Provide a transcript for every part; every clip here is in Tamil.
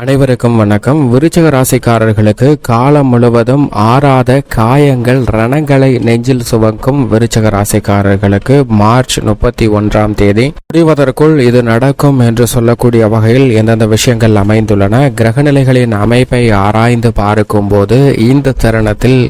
அனைவருக்கும் வணக்கம். விருச்சக ராசிக்காரர்களுக்கு காலம் முழுவதும் ஆறாத காயங்கள் ரணங்களை நெஞ்சில் சுவக்கும் விருச்சக ராசிக்காரர்களுக்கு மார்ச் முப்பத்தி ஒன்றாம் தேதி முடிவதற்குள் இது நடக்கும் என்று சொல்லக்கூடிய வகையில் எந்தெந்த விஷயங்கள் அமைந்துள்ளன கிரகநிலைகளின் அமைப்பை ஆராய்ந்து பார்க்கும்போது இந்த தருணத்தில்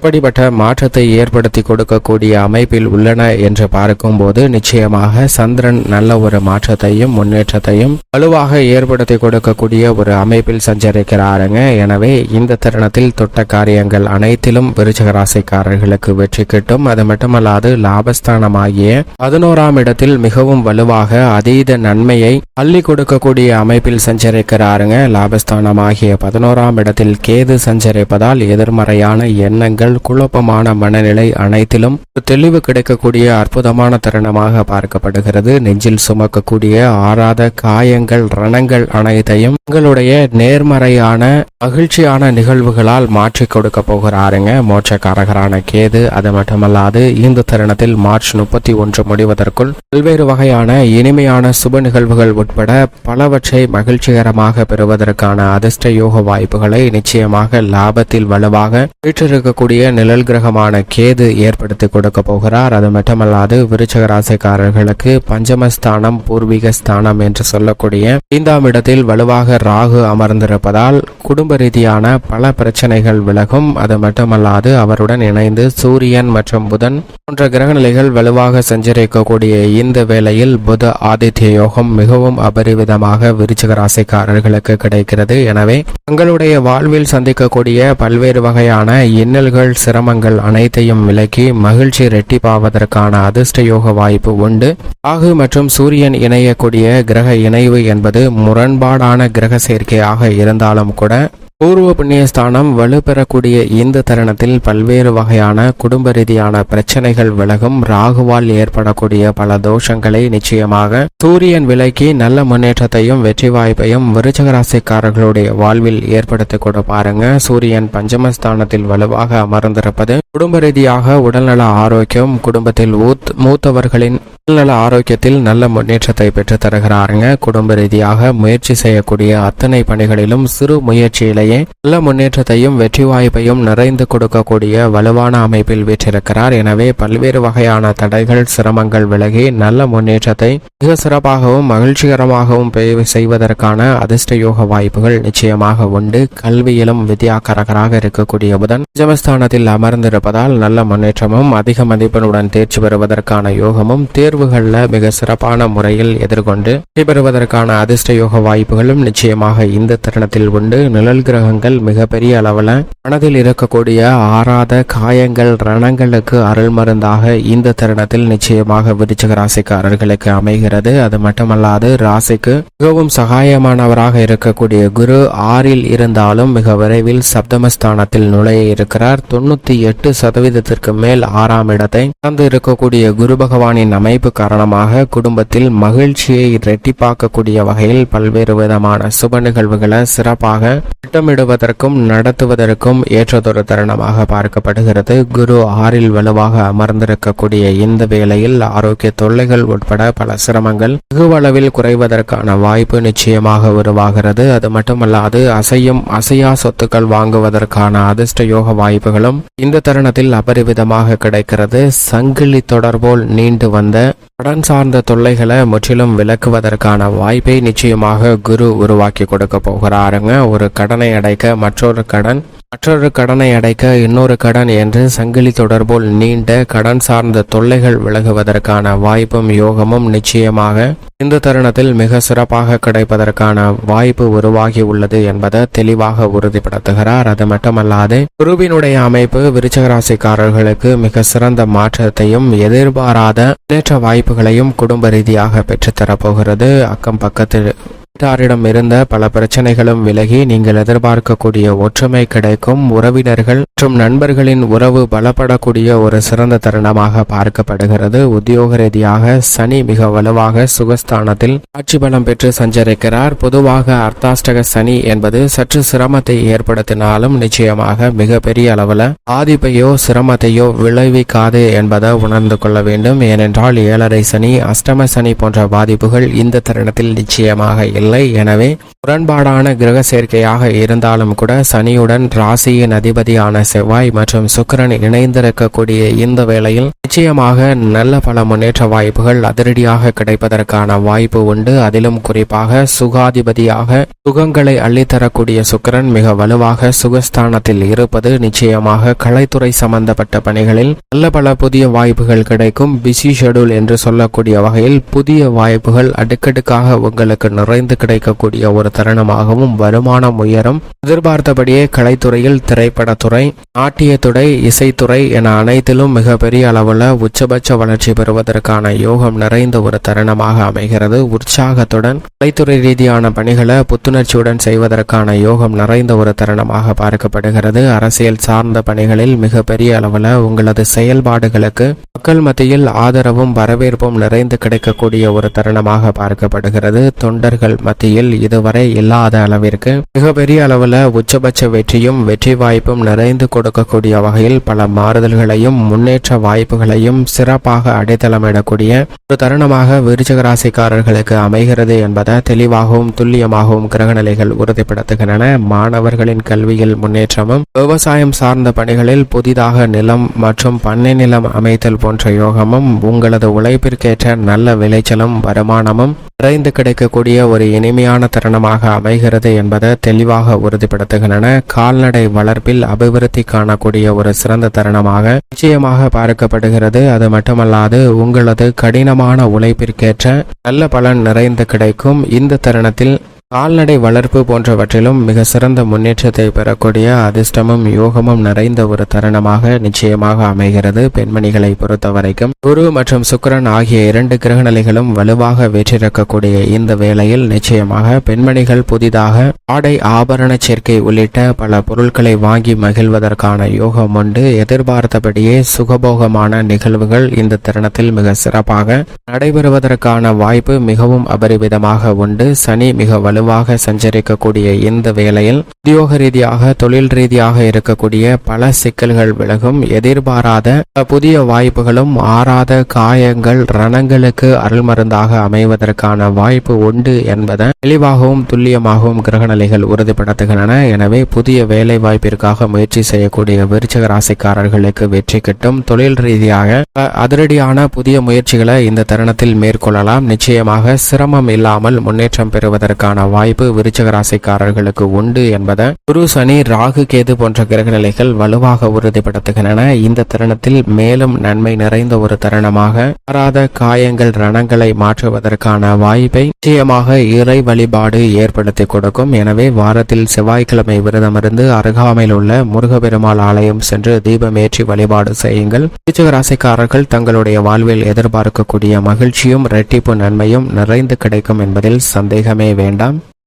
இப்படிப்பட்ட மாற்றத்தை ஏற்படுத்தி கொடுக்கக்கூடிய அமைப்பில் உள்ளன என்று பார்க்கும்போது நிச்சயமாக சந்திரன் நல்ல ஒரு மாற்றத்தையும் முன்னேற்றத்தையும் வலுவாக ஏற்படுத்தி கொடுக்கக்கூடிய ஒரு அமைப்பில் சஞ்சரிக்கிறாருங்க. எனவே இந்த தருணத்தில் தொட்ட காரியங்கள் அனைத்திலும் விருச்சகராசிக்காரர்களுக்கு வெற்றி கிட்டும். அது மட்டுமல்லாது லாபஸ்தானமாகிய பதினோராம் இடத்தில் மிகவும் வலுவாக அதீத நன்மையை அள்ளி கொடுக்கக்கூடிய அமைப்பில் சஞ்சரிக்கிறாருங்க. லாபஸ்தானமாகிய பதினோராம் இடத்தில் கேது சஞ்சரிப்பதால் எதிர்மறையான எண்ணங்கள் குழப்பமான மனநிலை அனைத்திலும் தெளிவு கிடைக்கக்கூடிய அற்புதமான தருணமாக பார்க்கப்படுகிறது. நெஞ்சில் சுமக்கக்கூடிய ஆறாத காயங்கள் ரணங்கள் அனைத்தையும் உங்களுடைய நேர்மறையான மகிழ்ச்சியான நிகழ்வுகளால் மாற்றி கொடுக்க போகிறாருங்க. மோட்சக்காரகரான கேது அது மட்டுமல்லாது இந்த தருணத்தில் மார்ச் முப்பத்தி ஒன்று முடிவதற்குள் பல்வேறு வகையான இனிமையான சுப நிகழ்வுகள் உட்பட பலவற்றை மகிழ்ச்சிகரமாக பெறுவதற்கான அதிர்ஷ்ட யோக வாய்ப்புகளை நிச்சயமாக லாபத்தில் வலுவாக வீற்றிருக்கக்கூடிய நிழல் கிரகமான கேது ஏற்படுத்தி கொடுக்க போகிறார். அது மட்டுமல்லாது விருச்சக ராசிக்காரர்களுக்கு பஞ்சமஸ்தானம் பூர்வீக ஸ்தானம் என்று சொல்லக்கூடிய ஐந்தாம் இடத்தில் வலுவாக ராகு அமர்ந்திருப்பதால் குடும்ப ரீதியான பல பிரச்சனைகள் விலகும். அது மட்டுமல்லாது அவருடன் இணைந்து சூரியன் மற்றும் புதன் போன்ற கிரகநிலைகள் வலுவாக சஞ்சரிக்கக்கூடிய இந்த வேளையில் புத ஆதித்ய யோகம் மிகவும் அபரிவிதமாக விருச்சக ராசிக்காரர்களுக்கு கிடைக்கிறது. எனவே தங்களுடைய வாழ்வில் சந்திக்கக்கூடிய பல்வேறு வகையான இன்னல்கள் சிரமங்கள் அனைத்தையும் விலக்கி மகிழ்ச்சி ரெட்டிப்பாவதற்கான அதிர்ஷ்ட யோக வாய்ப்பு உண்டு. ராகு மற்றும் சூரியன் இணையக்கூடிய கிரக இணைவு என்பது முரண்பாடான கிரக சேர்க்கையாக இருந்தாலும் கூட பூர்வ புண்ணியஸ்தானம் வலுப்பெறக்கூடிய இந்த தருணத்தில் பல்வேறு வகையான குடும்ப ரீதியான பிரச்சனைகள் விலகும். ராகுவால் ஏற்படக்கூடிய பல தோஷங்களை நிச்சயமாக சூரியன் விலக்கி நல்ல முன்னேற்றத்தையும் வெற்றி வாய்ப்பையும் விருச்சகராசிக்காரர்களுடைய வாழ்வில் ஏற்படுத்தி கொடுப்பாருங்க சூரியன் பஞ்சமஸ்தானத்தில் வலுவாக அமர்ந்திருப்பது குடும்ப ரீதியாக உடல்நல ஆரோக்கியம் குடும்பத்தில் மூத்தவர்களின் உடல்நல ஆரோக்கியத்தில் நல்ல முன்னேற்றத்தை பெற்று தருகிறாருங்க. குடும்ப ரீதியாக முயற்சி செய்யக்கூடிய அத்தனை பணிகளிலும் சிறு முயற்சியிலேயே நல்ல முன்னேற்றத்தையும் வெற்றி வாய்ப்பையும் நிறைந்து கொடுக்கக்கூடிய வலுவான அமைப்பில் வீற்றிருக்கிறார். எனவே பல்வேறு வகையான தடைகள் சிரமங்கள் விலகி நல்ல முன்னேற்றத்தை மிக சிறப்பாகவும் மகிழ்ச்சிகரமாகவும் செய்வதற்கான அதிர்ஷ்ட யோக வாய்ப்புகள் நிச்சயமாக உண்டு. கல்வியிலும் வித்யாகரகராக இருக்கக்கூடிய புதன் ஜமஸ்தானத்தில் அமர்ந்திருப்பதால் நல்ல முன்னேற்றமும் அதிக மதிப்பெண்ணுடன் தேர்ச்சி பெறுவதற்கான யோகமும் தேர்வு தேர்வுகளில் மிக சிறப்பான முறையில் எதிர்கொண்டு வெற்றி அதிர்ஷ்ட யோக வாய்ப்புகளும் நிச்சயமாக இந்த தருணத்தில் உண்டு. நிழல் கிரகங்கள் மிகப்பெரிய அளவில் மனதில் இருக்கக்கூடிய ஆறாத காயங்கள் ரணங்களுக்கு அருள் மருந்தாக இந்த தருணத்தில் நிச்சயமாக விருச்சக ராசிக்காரர்களுக்கு அமைகிறது. அது மட்டுமல்லாது ராசிக்கு மிகவும் சகாயமானவராக இருக்கக்கூடிய குரு ஆறில் இருந்தாலும் மிக விரைவில் சப்தமஸ்தானத்தில் நுழைய இருக்கிறார். தொண்ணூத்தி எட்டு சதவீதத்திற்கு மேல் ஆறாம் இடத்தை சார்ந்து இருக்கக்கூடிய குரு பகவானின் அமைப்பு காரணமாக குடும்பத்தில் மகிழ்ச்சியை இரட்டிப்பாக்கக்கூடிய வகையில் பல்வேறு விதமான சுப நிகழ்வுகளை சிறப்பாக திட்டமிடுவதற்கும் நடத்துவதற்கும் ஏற்றதொரு தருணமாக பார்க்கப்படுகிறது. குரு ஆறில் வலுவாக அமர்ந்திருக்கக்கூடிய இந்த வேளையில் ஆரோக்கிய தொல்லைகள் உட்பட பல சிரமங்கள் வெகுவளவில் குறைவதற்கான வாய்ப்பு நிச்சயமாக உருவாகிறது. அது மட்டுமல்லாது அசையும் அசையா சொத்துக்கள் வாங்குவதற்கான அதிர்ஷ்ட யோக வாய்ப்புகளும் இந்த தருணத்தில் அபரிவிதமாக கிடைக்கிறது. சங்கிலி தொடர்போல் நீண்டு வந்த கடன் சார்ந்த தொல்லைகளை முற்றிலும் விலக்குவதற்கான வாய்ப்பை நிச்சயமாக குரு உருவாக்கி கொடுக்க போகிறாருங்க. ஒரு கடனை அடைக்க மற்றொரு கடன் மற்றொரு கடனை அடைக்க இன்னொரு கடன் என்று சங்கிலி தொடர்போல் நீண்ட கடன் சார்ந்த தொல்லைகள் விலகுவதற்கான வாய்ப்பும் யோகமும் நிச்சயமாக இந்த தருணத்தில் மிக சிறப்பாக கிடைப்பதற்கான வாய்ப்பு உருவாகி உள்ளது என்பதை தெளிவாக உறுதிப்படுத்துகிறார். அது மட்டுமல்லாது குருவினுடைய அமைப்பு விருச்சகராசிக்காரர்களுக்கு மிக சிறந்த மாற்றத்தையும் எதிர்பாராத முன்னேற்ற வாய்ப்புகளையும் குடும்ப ரீதியாக பெற்றுத்தரப்போகிறது. அக்கம் பக்கத்தில் வீட்டாரிடம் இருந்த பல பிரச்சனைகளும் விலகி நீங்கள் எதிர்பார்க்கக்கூடிய ஒற்றுமை கிடைக்கும். உறவினர்கள் மற்றும் நண்பர்களின் உறவு பலப்படக்கூடிய ஒரு சிறந்த தருணமாக பார்க்கப்படுகிறது. உத்தியோக ரீதியாக சனி மிக வலுவாக சுகஸ்தானத்தில் ஆட்சி பலம் பெற்று சஞ்சரிக்கிறார். பொதுவாக அர்த்தாஷ்டக சனி என்பது சற்று சிரமத்தை ஏற்படுத்தினாலும் நிச்சயமாக மிக பெரிய அளவில் பாதிப்பையோ சிரமத்தையோ விளைவிக்காது என்பதை உணர்ந்து கொள்ள வேண்டும். ஏனென்றால் ஏழரை சனி அஷ்டம சனி போன்ற பாதிப்புகள் இந்த தருணத்தில் நிச்சயமாக இல்லை. எனவே முரண்பாடான கிரக சேர்க்கையாக இருந்தாலும் கூட சனியுடன் ராசியின் அதிபதியான செவ்வாய் மற்றும் சுக்கிரன் இணைந்திருக்கக்கூடிய இந்த வேளையில் நிச்சயமாக நல்ல பல முன்னேற்ற வாய்ப்புகள் அதிரடியாக கிடைப்பதற்கான வாய்ப்பு உண்டு. அதிலும் குறிப்பாக சுகாதிபதியாக சுகங்களை அள்ளித்தரக்கூடிய சுக்கிரன் மிக வலுவாக சுகஸ்தானத்தில் இருப்பது நிச்சயமாக கலைத்துறை சம்பந்தப்பட்ட பணிகளில் நல்ல பல புதிய வாய்ப்புகள் கிடைக்கும். பிஸி ஷெடியூல் என்று சொல்லக்கூடிய வகையில் புதிய வாய்ப்புகள் அடுக்கடுக்காக உங்களுக்கு நிறைந்து கிடைக்கக்கூடிய ஒரு தருணமாகவும் வருமானம் உயரும். எதிர்பார்த்தபடியே கலைத்துறையில் திரைப்படத்துறை நாட்டியத்துறை இசைத்துறை என அனைத்திலும் மிகப்பெரிய அளவுல உச்சபட்ச வளர்ச்சி பெறுவதற்கான யோகம் நிறைந்த ஒரு தருணமாக அமைகிறது. உற்சாகத்துடன் கலைத்துறை ரீதியான பணிகளை புத்துணர்ச்சியுடன் செய்வதற்கான யோகம் நிறைந்த ஒரு தருணமாக பார்க்கப்படுகிறது. அரசியல் சார்ந்த பணிகளில் மிகப்பெரிய அளவுல உங்களது செயல்பாடுகளுக்கு மக்கள் மத்தியில் ஆதரவும் வரவேற்பும் நிறைந்து கிடைக்கக்கூடிய ஒரு தருணமாக பார்க்கப்படுகிறது. தொண்டர்கள் மத்தியில் இதுவரை இல்லாத அளவிற்கு மிகப்பெரிய அளவில் உச்சபட்ச வெற்றியும் வெற்றி வாய்ப்பும் நிறைந்து கொடுக்கக்கூடிய வகையில் பல மாறுதல்களையும் முன்னேற்ற வாய்ப்புகளையும் சிறப்பாக அடைத்தளமிடக்கூடிய ஒரு தருணமாக விருச்சக ராசிக்காரர்களுக்கு அமைகிறது என்பதை தெளிவாகவும் துல்லியமாகவும் கிரகநிலைகள் உறுதிப்படுத்துகின்றன. மாணவர்களின் கல்வியில் முன்னேற்றமும் விவசாயம் சார்ந்த பணிகளில் புதிதாக நிலம் மற்றும் பண்ணை நிலம் அமைத்தல் போன்ற யோகமும் உங்களது உழைப்பிற்கேற்ற நல்ல விளைச்சலும் வருமானமும் நிறைந்து கிடைக்கக்கூடிய ஒரு இனிமையான தருணமாக அமைகிறது என்பதை தெளிவாக உறுதிப்படுத்துகின்றன. கால்நடை வளர்ப்பில் அபிவிருத்தி காணக்கூடிய ஒரு சிறந்த தருணமாக நிச்சயமாக பார்க்கப்படுகிறது. அது மட்டுமல்லாது உங்களது கடினமான உழைப்பிற்கேற்ற நல்ல பலன் நிறைந்து கிடைக்கும். இந்த தருணத்தில் கால்நடை வளர்ப்பு போன்றவற்றிலும் மிக சிறந்த முன்னேற்றத்தை பெறக்கூடிய அதிர்ஷ்டமும் யோகமும் நிறைந்த ஒரு தருணமாக நிச்சயமாக அமைகிறது. பெண்மணிகளை பொறுத்தவரைக்கும் குரு மற்றும் சுக்கிரன் ஆகிய இரண்டு கிரகநிலைகளும் வலுவாக வெற்றிருக்கக்கூடிய இந்த வேளையில் நிச்சயமாக பெண்மணிகள் புதிதாக ஆடை ஆபரண சேர்க்கை உள்ளிட்ட பல பொருட்களை வாங்கி மகிழ்வதற்கான யோகம் உண்டு. எதிர்பார்த்தபடியே சுகபோகமான நிகழ்வுகள் இந்த தருணத்தில் மிக சிறப்பாக நடைபெறுவதற்கான வாய்ப்பு மிகவும் அபரிவிதமாக உண்டு. சனி மிக வலு வலுவாக சஞ்சரிக்கக்கூடிய இந்த வேளையில் உத்தியோக ரீதியாக தொழில் ரீதியாக இருக்கக்கூடிய பல சிக்கல்கள் விலகும். எதிர்பாராத புதிய வாய்ப்புகளும் ஆறாத காயங்கள் ரணங்களுக்கு அருள் மருந்தாக அமைவதற்கான வாய்ப்பு உண்டு என்பதை தெளிவாகவும் துல்லியமாகவும் கிரகநிலைகள் உறுதிப்படுத்துகின்றன. எனவே புதிய வேலை வாய்ப்பிற்காக முயற்சி செய்யக்கூடிய விருச்சக ராசிக்காரர்களுக்கு வெற்றி கிட்டும். தொழில் ரீதியாக அதிரடியான புதிய முயற்சிகளை இந்த தருணத்தில் மேற்கொள்ளலாம். நிச்சயமாக சிரமம் இல்லாமல் முன்னேற்றம் பெறுவதற்கான வாய்ப்பு விருச்சக ராசிக்காரர்களுக்கு உண்டு என்பதை குரு சனி ராகு கேது போன்ற கிரகநிலைகள் வலுவாக உறுதிப்படுத்துகின்றன. இந்த தருணத்தில் மேலும் நன்மை நிறைந்த ஒரு தருணமாக மாறாத காயங்கள் ரணங்களை மாற்றுவதற்கான வாய்ப்பை நிச்சயமாக இறை வழிபாடு ஏற்படுத்தி கொடுக்கும். எனவே வாரத்தில் செவ்வாய்க்கிழமை விரதமிருந்து அருகாமையில் உள்ள முருகப்பெருமாள் ஆலயம் சென்று தீபமேற்றி வழிபாடு செய்யுங்கள். விருச்சக ராசிக்காரர்கள் தங்களுடைய வாழ்வில் எதிர்பார்க்கக்கூடிய மகிழ்ச்சியும் இரட்டிப்பு நன்மையும் நிறைந்து கிடைக்கும் என்பதில் சந்தேகமே வேண்டாம்.